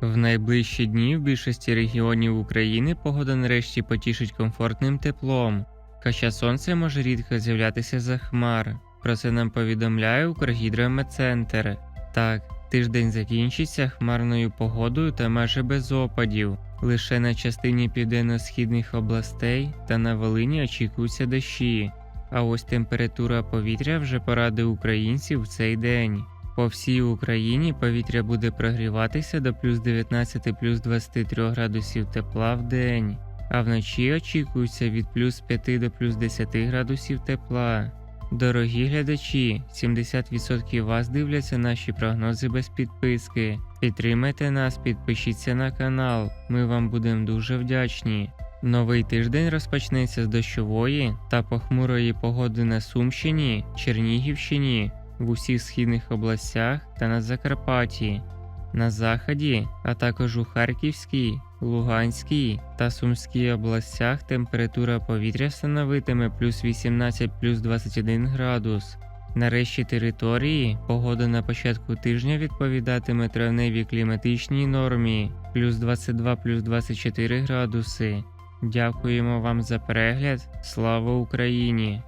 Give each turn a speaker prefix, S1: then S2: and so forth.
S1: В найближчі дні в більшості регіонів України погода нарешті потішить комфортним теплом, хоча сонце може рідко з'являтися за хмар. Про це нам повідомляє Укргідрометцентр. Так, тиждень закінчиться хмарною погодою та майже без опадів. Лише на частині південно-східних областей та на Волині очікуються дощі. А ось температура повітря вже порадує українців в цей день. По всій Україні повітря буде прогріватися до плюс 19 плюс 23 градусів тепла в день, а вночі очікується від плюс 5 до плюс 10 градусів тепла. Дорогі глядачі, 70% вас дивляться наші прогнози без підписки. Підтримайте нас, підпишіться на канал, ми вам будемо дуже вдячні. Новий тиждень розпочнеться з дощової та похмурої погоди на Сумщині, Чернігівщині, в усіх східних областях та на Закарпатті, на Заході, а також у Харківській, Луганській та Сумській областях температура повітря становитиме плюс 18 плюс 21 градус. На решті території погода на початку тижня відповідатиме травневій кліматичній нормі плюс 22 плюс 24 градуси. Дякуємо вам за перегляд. Слава Україні!